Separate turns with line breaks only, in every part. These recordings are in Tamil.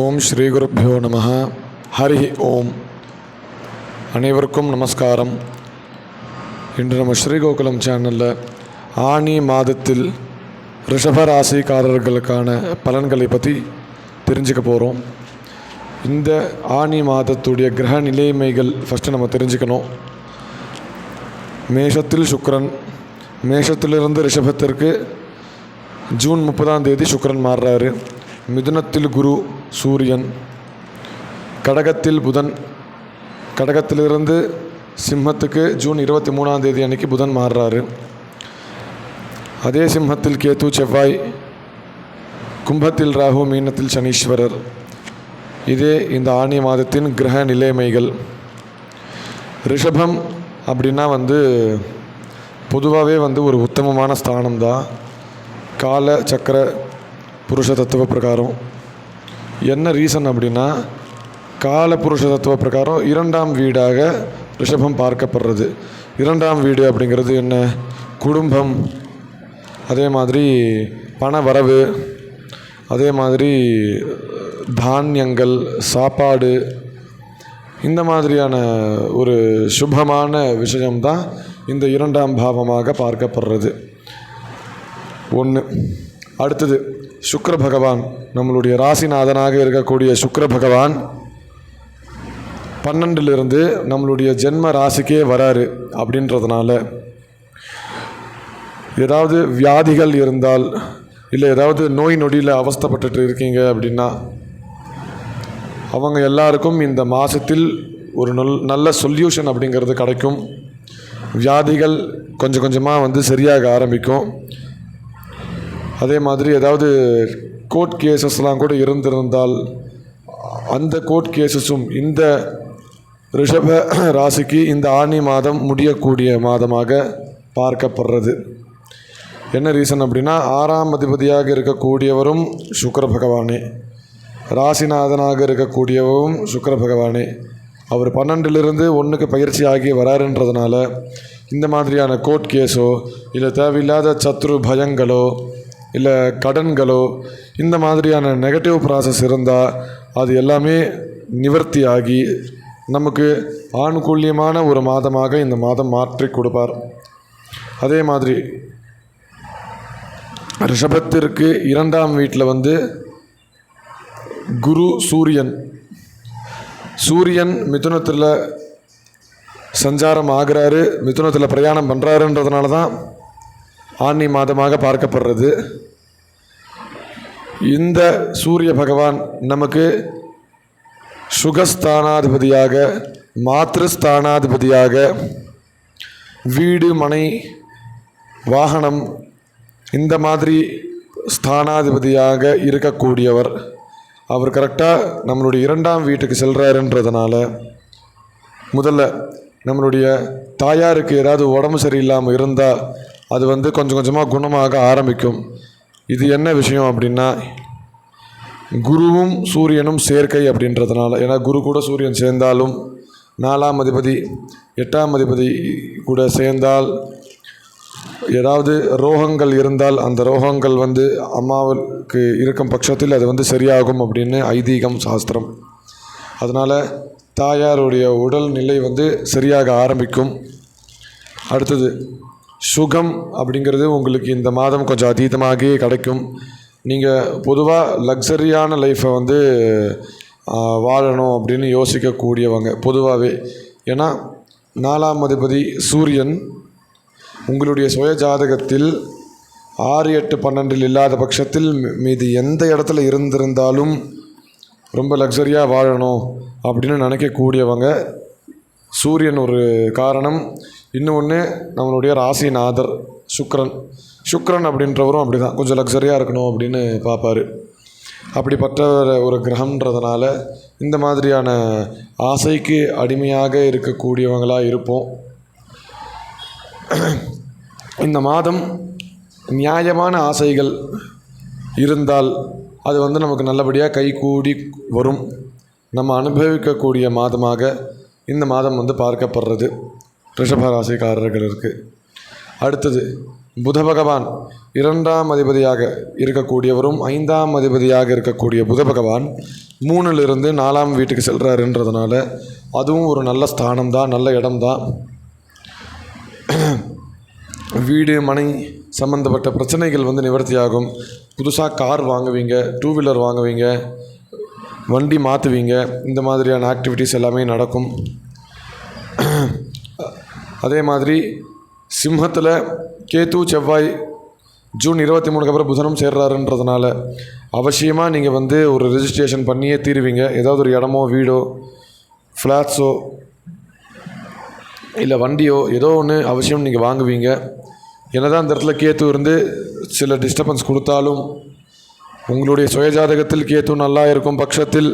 ஓம் ஸ்ரீ குருப்பியோ நம ஹரி ஓம். அனைவருக்கும் நமஸ்காரம். இன்று நம்ம ஸ்ரீகோகுலம் சேனலில் ஆனி மாதத்தில் ரிஷபராசிக்காரர்களுக்கான பலன்களை பற்றி தெரிஞ்சுக்க போகிறோம் இந்த ஆனி மாதத்துடைய கிரக நிலைமைகள் ஃபஸ்ட்டு நம்ம தெரிஞ்சுக்கணும். மேஷத்தில் சுக்கரன். மேஷத்திலிருந்து ரிஷபத்திற்கு ஜூன் முப்பதாம் தேதி சுக்கரன் மாறுறாரு. மிதுனத்தில் குரு சூரியன் கடகத்தில் புதன் கடகத்திலிருந்து சிம்மத்துக்கு ஜூன் இருபத்தி மூணாம் தேதி அன்னைக்கு புதன் மாறுறாரு. அதே சிம்மத்தில் கேத்து செவ்வாய் கும்பத்தில் ராகு மீனத்தில் சனீஸ்வரர். இதே இந்த ஆணி மாதத்தின் கிரக நிலைமைகள். ரிஷபம் அப்படின்னா வந்து பொதுவாகவே வந்து ஒரு உத்தமமான ஸ்தானம் தான் கால சக்கர புருஷ தத்துவ பிரகாரம். என்ன ரீசன் அப்படின்னா கால புருஷ தத்துவ பிரகாரம் இரண்டாம் வீடாக ரிஷபம் பார்க்கப்படுறது. இரண்டாம் வீடு அப்படிங்கிறது என்ன? குடும்பம். அதே மாதிரி பண வரவு அதே மாதிரி தானியங்கள் சாப்பாடு. இந்த மாதிரியான ஒரு சுபமான விஷயம்தான் இந்த இரண்டாம் பாவமாக பார்க்கப்படுறது. ஒன்று அடுத்தது சுக்கர பகவான் நம்மளுடைய ராசிநாதனாக இருக்கக்கூடிய சுக்கர பகவான் பன்னெண்டுலேருந்து நம்மளுடைய ஜென்ம ராசிக்கே வராரு அப்படின்றதுனால ஏதாவது வியாதிகள் இருந்தால் இல்லை ஏதாவது நோய் நொடியில் அவஸ்தைப்பட்டுட்டு இருக்கீங்க அப்படின்னா அவங்க எல்லாருக்கும் இந்த மாதத்தில் ஒரு நல் நல்ல சொல்யூஷன் அப்படிங்கிறது கிடைக்கும். வியாதிகள் கொஞ்சம் கொஞ்சமாக வந்து சரியாக ஆரம்பிக்கும். அதே மாதிரி ஏதாவது கோர்ட் கேசஸ்லாம் கூட இருந்திருந்தால் அந்த கோர்ட் கேசஸும் இந்த ரிஷப ராசிக்கு இந்த ஆணி மாதம் முடியக்கூடிய மாதமாக பார்க்கப்படுறது. என்ன ரீசன் அப்படின்னா ஆறாம் அதிபதியாக இருக்கக்கூடியவரும் சுக்கர பகவானே. ராசிநாதனாக இருக்கக்கூடியவரும் சுக்கர பகவானே. அவர் பன்னெண்டிலிருந்து ஒன்றுக்கு பயிற்சி ஆகி வராருன்றதுனால இந்த மாதிரியான கோர்ட் கேஸோ இல்லை தேவையில்லாத சத்ரு பயங்களோ இல்லை கடன்களோ இந்த மாதிரியான நெகட்டிவ் ப்ராசஸ் இருந்தால் அது எல்லாமே நிவர்த்தி ஆகி நமக்கு ஆணுகூல்யமான ஒரு மாதமாக இந்த மாதம் மாற்றி கொடுப்பார். அதே மாதிரி ரிஷபத்திற்கு இரண்டாம் வீட்டில் வந்து குரு சூரியன். சூரியன் மிதுனத்தில் சஞ்சாரம் ஆகிறாரு மிதுனத்தில் பிரயாணம் பண்ணுறாருன்றதுனால தான் ஆன்னி மாதமாக பார்க்கப்படுறது. இந்த சூரிய பகவான் நமக்கு சுகஸ்தானாதிபதியாக மாத்திருஸ்தானாதிபதியாக வீடு மனை வாகனம் இந்த மாதிரி ஸ்தானாதிபதியாக இருக்கக்கூடியவர். அவர் கரெக்டாக நம்மளுடைய இரண்டாம் வீட்டுக்கு செல்கிறாருன்றதுனால முதல்ல நம்மளுடைய தாயாருக்கு ஏதாவது உடம்பு சரியில்லாமல் இருந்தால் அது வந்து கொஞ்சம் கொஞ்சமாக குணமாக ஆரம்பிக்கும். இது என்ன விஷயம் அப்படின்னா குருவும் சூரியனும் சேர்க்கை அப்படின்றதுனால ஏன்னா குரு கூட சூரியன் சேர்ந்தாலும் நாலாம் அதிபதி எட்டாம் அதிபதி கூட சேர்ந்தால் ஏதாவது ரோகங்கள் இருந்தால் அந்த ரோகங்கள் வந்து அம்மாவுக்கு இருக்கும் பட்சத்தில் அது வந்து சரியாகும் அப்படின்னு ஐதீகம் சாஸ்திரம். அதனால் தாயாருடைய உடல் நிலை வந்து சரியாக ஆரம்பிக்கும். அடுத்தது சுகம் அப்படிங்கிறது உங்களுக்கு இந்த மாதம் கொஞ்சம் அதீதமாகவே கிடைக்கும். நீங்கள் பொதுவாக லக்ஸரியான லைஃப்பை வந்து வாழணும் அப்படின்னு யோசிக்கக்கூடியவங்க பொதுவாகவே ஏன்னா நாலாம் அதிபதி சூரியன் உங்களுடைய சுய ஜாதகத்தில் ஆறு எட்டு பன்னெண்டில் இல்லாத பட்சத்தில் மீது மீதி எந்த இடத்துல இருந்திருந்தாலும் ரொம்ப லக்ஸரியாக வாழணும் அப்படின்னு நினைக்கக்கூடியவங்க சூரியன் ஒரு காரணம். இன்னொன்று நம்மளுடைய ராசிநாதர் சுக்ரன் சுக்ரன் அப்படின்றவரும் அப்படி தான் கொஞ்சம் லக்ஸரியாக இருக்கணும் அப்படின்னு பார்ப்பாரு. அப்படிப்பட்ட ஒரு- ஒரு கிரகம்ன்றதுனால இந்த மாதிரியான ஆசைக்கு அடிமையாக இருக்கக்கூடியவங்களாக இருப்போம். இந்த மாதம் நியாயமான ஆசைகள் இருந்தால் அது வந்து நமக்கு நல்லபடியாக கைகூடி வரும். நம்ம அனுபவிக்கக்கூடிய மாதமாக இந்த மாதம் வந்து பார்க்கப்படுறது ரிஷபராசிக்காரர்களுக்கு. அடுத்தது புத பகவான் இரண்டாம் அதிபதியாக இருக்கக்கூடியவரும் ஐந்தாம் அதிபதியாக இருக்கக்கூடிய புத பகவான் மூணிலிருந்து நாலாம் வீட்டுக்கு செல்கிறாருன்றதுனால அதுவும் ஒரு நல்ல ஸ்தானம் தான் நல்ல இடம்தான். வீடு மனை சம்மந்தப்பட்ட பிரச்சனைகள் வந்து நிவர்த்தியாகும். புதுசாக கார் வாங்குவீங்க டூ வீலர் வாங்குவீங்க வண்டி மாற்றுவீங்க இந்த மாதிரியான ஆக்டிவிட்டீஸ் எல்லாமே நடக்கும். அதே மாதிரி சிம்மத்தில் கேத்து செவ்வாய் ஜூன் இருபத்தி மூணுக்கு அப்புறம் புதனும் சேர்றாருன்றதுனால அவசியமாக நீங்கள் வந்து ஒரு ரிஜிஸ்ட்ரேஷன் பண்ணியே தீருவீங்க. ஏதாவது ஒரு இடமோ வீடோ ஃப்ளாட்ஸோ இல்லை வண்டியோ ஏதோ ஒன்று அவசியம் நீங்கள் வாங்குவீங்க. என்னதான் அந்த இடத்துல கேத்து இருந்து சில டிஸ்டர்பன்ஸ் கொடுத்தாலும் உங்களுடைய சுயஜாதகத்தில் கேத்து நல்லா இருக்கும் பட்சத்தில்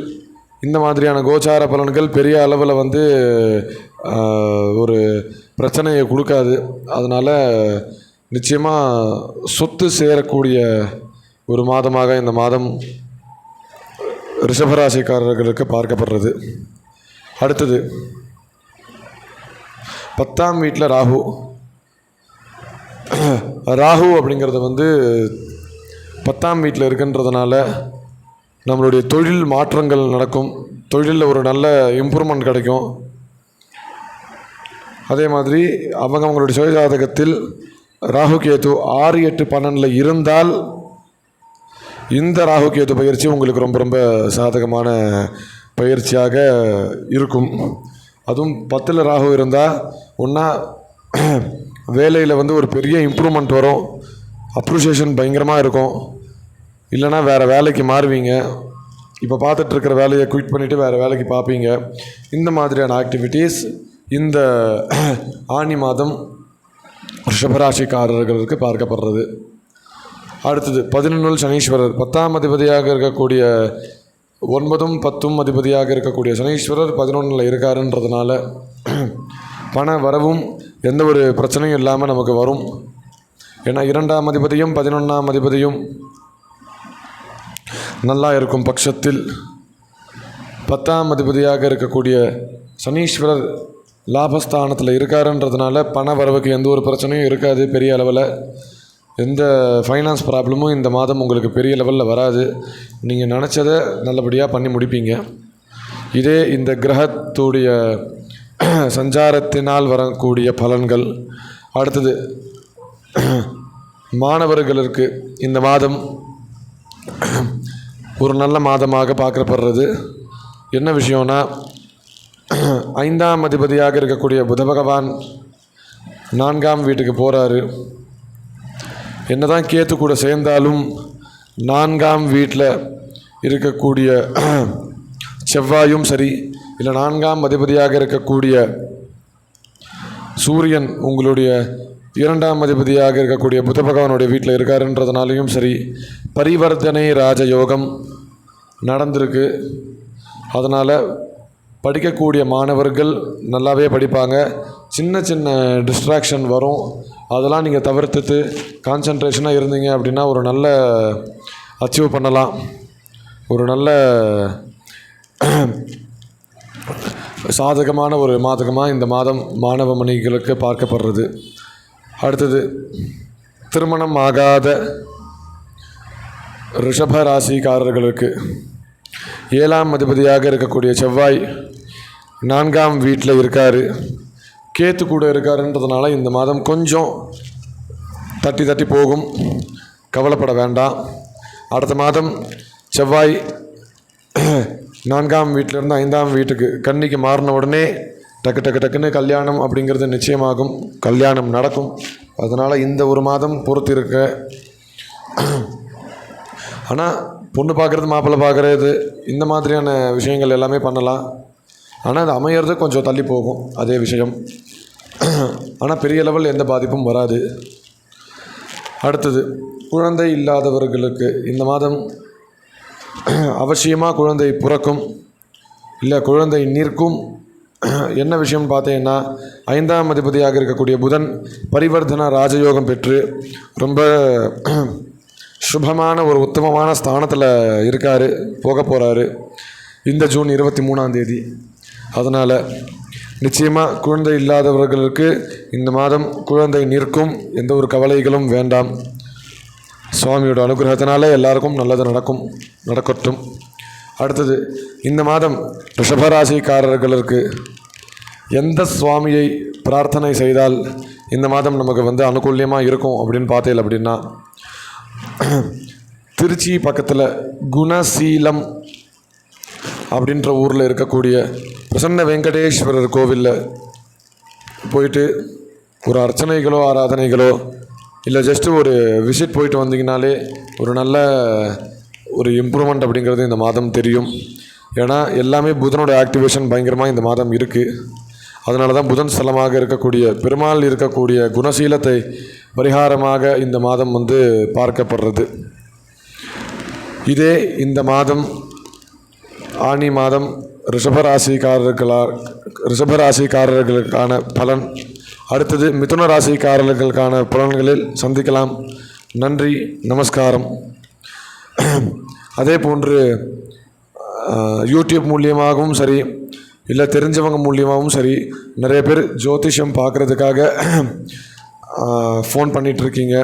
இந்த மாதிரியான கோச்சார பலன்கள் பெரிய அளவில் வந்து ஒரு பிரச்சனையை கொடுக்காது. அதனால் நிச்சயமாக சொத்து சேரக்கூடிய ஒரு மாதமாக இந்த மாதம் ரிஷபராசிக்காரர்களுக்கு பார்க்கப்படுறது. அடுத்தது பத்தாம் வீட்டில் ராகு. ராகு அப்படிங்கிறது வந்து பத்தாம் வீட்டில் இருக்குன்றதுனால நம்மளுடைய தொழில் மாற்றங்கள் நடக்கும். தொழிலில் ஒரு நல்ல இம்ப்ரூவ்மெண்ட் கிடைக்கும். அதே மாதிரி அவங்க அவங்களுடைய சுயஜாதகத்தில் ராகு கேது ஆறு எட்டு பன்னெண்டில் இருந்தால் இந்த ராகு கேது பயிற்சி உங்களுக்கு ரொம்ப ரொம்ப சாதகமான பயிற்சியாக இருக்கும். அதுவும் பத்தில் ராகு இருந்தால் ஒன்றா வேலையில் வந்து ஒரு பெரிய இம்ப்ரூவ்மெண்ட் வரும். அப்ரிஷியேஷன் பயங்கரமாக இருக்கும். இல்லைனா வேறு வேலைக்கு மாறுவீங்க. இப்போ பார்த்துட்ருக்கிற வேலையை குயிட் பண்ணிவிட்டு வேறு வேலைக்கு பார்ப்பீங்க. இந்த மாதிரியான ஆக்டிவிட்டீஸ் இந்த ஆனி மாதம் ரிஷபராசிக்காரர்களுக்கு பார்க்கப்படுறது. அடுத்தது பதினொன்றில் சனீஸ்வரர். பத்தாம் அதிபதியாக இருக்கக்கூடிய ஒன்பதும் பத்தும் அதிபதியாக இருக்கக்கூடிய சனீஸ்வரர் பதினொன்றில் இருக்காருன்றதுனால பண வரவும் எந்த ஒரு பிரச்சனையும் இல்லாமல் நமக்கு வரும். ஏன்னா இரண்டாம் அதிபதியும் பதினொன்றாம் அதிபதியும் நல்லா இருக்கும் பட்சத்தில் பத்தாம் அதிபதியாக இருக்கக்கூடிய சனீஸ்வரர் லாபஸ்தானத்தில் இருக்காருன்றதுனால பண வரவுக்கு எந்த ஒரு பிரச்சனையும் இருக்காது பெரிய அளவில். எந்த ஃபைனான்ஸ் ப்ராப்ளமும் இந்த மாதம் உங்களுக்கு பெரிய லெவலில் வராது. நீங்கள் நினச்சதை நல்லபடியாக பண்ணி முடிப்பீங்க. இதே இந்த கிரகத்துடைய சஞ்சாரத்தினால் வரக்கூடிய பலன்கள். அடுத்தது மாணவர்களுக்கு இந்த மாதம் ஒரு நல்ல மாதமாக பார்க்கப்படுறது. என்ன விஷயம்னா ஐந்தாம் அதிபதியாக இருக்கக்கூடிய புத பகவான் நான்காம் வீட்டுக்கு போகிறாரு என்னதான் கேத்து கூட சேர்ந்தாலும் நான்காம் வீட்டில் இருக்கக்கூடிய செவ்வாயும் சரி இல்லை நான்காம் அதிபதியாக இருக்கக்கூடிய சூரியன் உங்களுடைய இரண்டாம் அதிபதியாக இருக்கக்கூடிய புத்த பகவானுடைய வீட்டில் இருக்காருன்றதுனாலையும் சரி பரிவர்த்தனை ராஜயோகம் நடந்திருக்கு. அதனால் படிக்கக்கூடிய மாணவர்கள் நல்லாவே படிப்பாங்க. சின்ன சின்ன டிஸ்ட்ராக்ஷன் வரும். அதெல்லாம் நீங்கள் தவிர்த்துட்டு கான்சன்ட்ரேஷனாக இருந்தீங்க அப்படின்னா ஒரு நல்ல அச்சீவ் பண்ணலாம். ஒரு நல்ல சாதகமான ஒரு மாதகமாக இந்த மாதம் மாணவ மணிகளுக்கு பார்க்கப்படுறது. அடுத்தது திருமணம் ஆகாத ரிஷப ராசிக்காரர்களுக்கு ஏழாம் அதிபதியாக இருக்கக்கூடிய செவ்வாய் நான்காம் வீட்டில் இருக்கார். கேத்து கூட இருக்காருன்றதுனால இந்த மாதம் கொஞ்சம் தட்டி தட்டி போகும். கவலைப்பட வேண்டாம். அடுத்த மாதம் செவ்வாய் நான்காம் வீட்டிலேருந்து ஐந்தாம் வீட்டுக்கு கன்னிக்கு மாறின உடனே டக்கு டக்கு டக்குன்னு கல்யாணம் அப்படிங்கிறது நிச்சயமாகும். கல்யாணம் நடக்கும். அதனால் இந்த ஒரு மாதம் பொறுத்து இருக்க ஆனால் பொண்ணு பார்க்குறது மாப்பிள்ளை பார்க்குறது இந்த மாதிரியான விஷயங்கள் எல்லாமே பண்ணலாம். ஆனால் அது அமையிறது கொஞ்சம் தள்ளி போகும் அதே விஷயம். ஆனால் பெரிய லெவலில் எந்த பாதிப்பும் வராது. அடுத்தது குழந்தை இல்லாதவர்களுக்கு இந்த மாதம் அவசியமாக குழந்தை பிறக்கும். இல்லை குழந்தை நிற்கும். என்ன விஷயம்னு பார்த்தீங்கன்னா ஐந்தாம் அதிபதியாக இருக்கக்கூடிய புதன் பரிவர்த்தன ராஜயோகம் பெற்று ரொம்ப சுபமான ஒரு உத்தமமான ஸ்தானத்தில் இருக்கார் போக போகிறாரு இந்த ஜூன் இருபத்தி மூணாம் தேதி. அதனால் நிச்சயமாக குழந்தை இல்லாதவர்களுக்கு இந்த மாதம் குழந்தை நிற்கும் எந்த ஒரு கவலைகளும் வேண்டாம். சுவாமியோட அனுகிரகத்தினால எல்லாருக்கும் நல்லது நடக்கும் நடக்கட்டும். அடுத்தது இந்த மாதம் ரிஷபராசிக்காரர்களுக்கு எந்த சுவாமியை பிரார்த்தனை செய்தால் இந்த மாதம் நமக்கு வந்து அனுகூல்யமாக இருக்கும் அப்படின்னு பார்த்தேன் அப்படின்னா திருச்சி பக்கத்தில் குணசீலம் அப்படின்ற ஊரில் இருக்கக்கூடிய பிரசன்ன வெங்கடேஸ்வரர் கோவிலில் போயிட்டு ஒரு அர்ச்சனைகளோ ஆராதனைகளோ இல்லை ஜஸ்ட்டு ஒரு விசிட் போயிட்டு வந்தீங்கனாலே ஒரு நல்ல ஒரு இம்ப்ரூவ்மெண்ட் அப்படிங்கிறது இந்த மாதம் தெரியும். ஏன்னா எல்லாமே புதனோட ஆக்டிவேஷன் பயங்கரமாக இந்த மாதம் இருக்குது அதனால தான் புதன் ஸ்தலமாக இருக்கக்கூடிய பெருமாள் இருக்கக்கூடிய குணசீலத்தை பரிகாரமாக இந்த மாதம் வந்து பார்க்கப்படுறது. இதே இந்த மாதம் ஆனி மாதம் ரிஷபராசிக்காரர்களா ரிஷபராசிக்காரர்களுக்கான பலன். அடுத்தது மிதுன ராசிக்காரர்களுக்கான பலன்களில் சந்திக்கலாம். நன்றி நமஸ்காரம். அதே போன்று யூடியூப் மூலியமாகவும் சரி இல்லை தெரிஞ்சவங்க மூலியமாகவும் சரி நிறைய பேர் ஜோதிஷம் பார்க்குறதுக்காக ஃபோன் பண்ணிகிட்ருக்கீங்க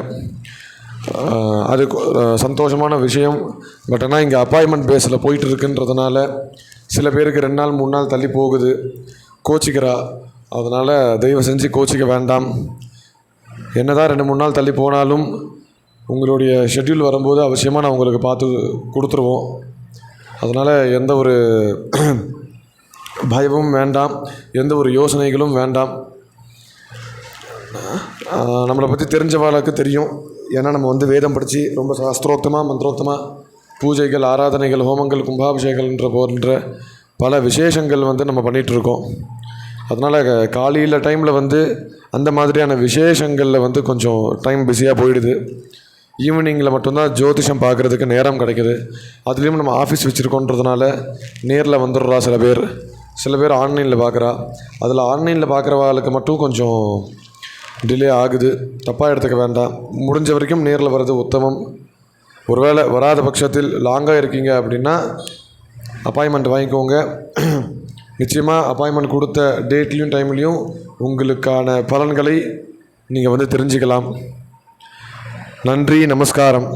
அது சந்தோஷமான விஷயம். பட் ஆனால் இங்கே அப்பாயின்மெண்ட் பேஸில் போயிட்டு இருக்குன்றதுனால சில பேருக்கு ரெண்டு நாள் மூணு நாள் தள்ளி போகுது. கோச்சிக்கிறா. அதனால் தயவு செஞ்சு கோச்சிக்க வேண்டாம். என்னதான் ரெண்டு மூணு நாள் தள்ளி போனாலும் உங்களுடைய ஷெட்யூல் வரும்போது அவசியமாக நான் உங்களுக்கு பார்த்து கொடுத்துருவோம். அதனால் எந்த ஒரு பயமும் வேண்டாம். எந்த ஒரு யோசனைகளும் வேண்டாம். நம்மளை பற்றி தெரிஞ்சவாளுக்கு தெரியும். ஏன்னா நம்ம வந்து வேதம் படித்து ரொம்ப சாஸ்திரோக்தமாக மந்திரோக்தமாக பூஜைகள் ஆராதனைகள் ஹோமங்கள் கும்பாபிஷேகங்கள்ன்ற போன்ற பல விசேஷங்கள் வந்து நம்ம பண்ணிகிட்ருக்கோம் அதனால் காலையில் டைமில் வந்து அந்த மாதிரியான விசேஷங்களில் வந்து கொஞ்சம் டைம் பிஸியாக போயிடுது. ஈவினிங்கில் மட்டும்தான் ஜோதிஷம் பார்க்குறதுக்கு நேரம் கிடைக்குது. அதுலேயும் நம்ம ஆஃபீஸ் வச்சுருக்கோன்றதுனால நேரில் வந்துடுறா சில பேர். சில பேர் ஆன்லைனில் பார்க்குறா. அதில் ஆன்லைனில் பார்க்குறவாளுக்கு மட்டும் கொஞ்சம் டிலே ஆகுது. தப்பாக எடுத்துக்க வேண்டாம். முடிஞ்ச வரைக்கும் நேரில் வர்றது உத்தமம். ஒருவேளை வராத பட்சத்தில் லாங்காக இருக்கீங்க அப்படின்னா அப்பாயின்மெண்ட் வாங்கிக்கோங்க. நிச்சயமாக அப்பாயின்மெண்ட் கொடுத்த டேட்லேயும் டைம்லேயும் உங்களுக்கான பலன்களை நீங்கள் வந்து தெரிஞ்சுக்கலாம். நன்றி நமஸ்காரம்.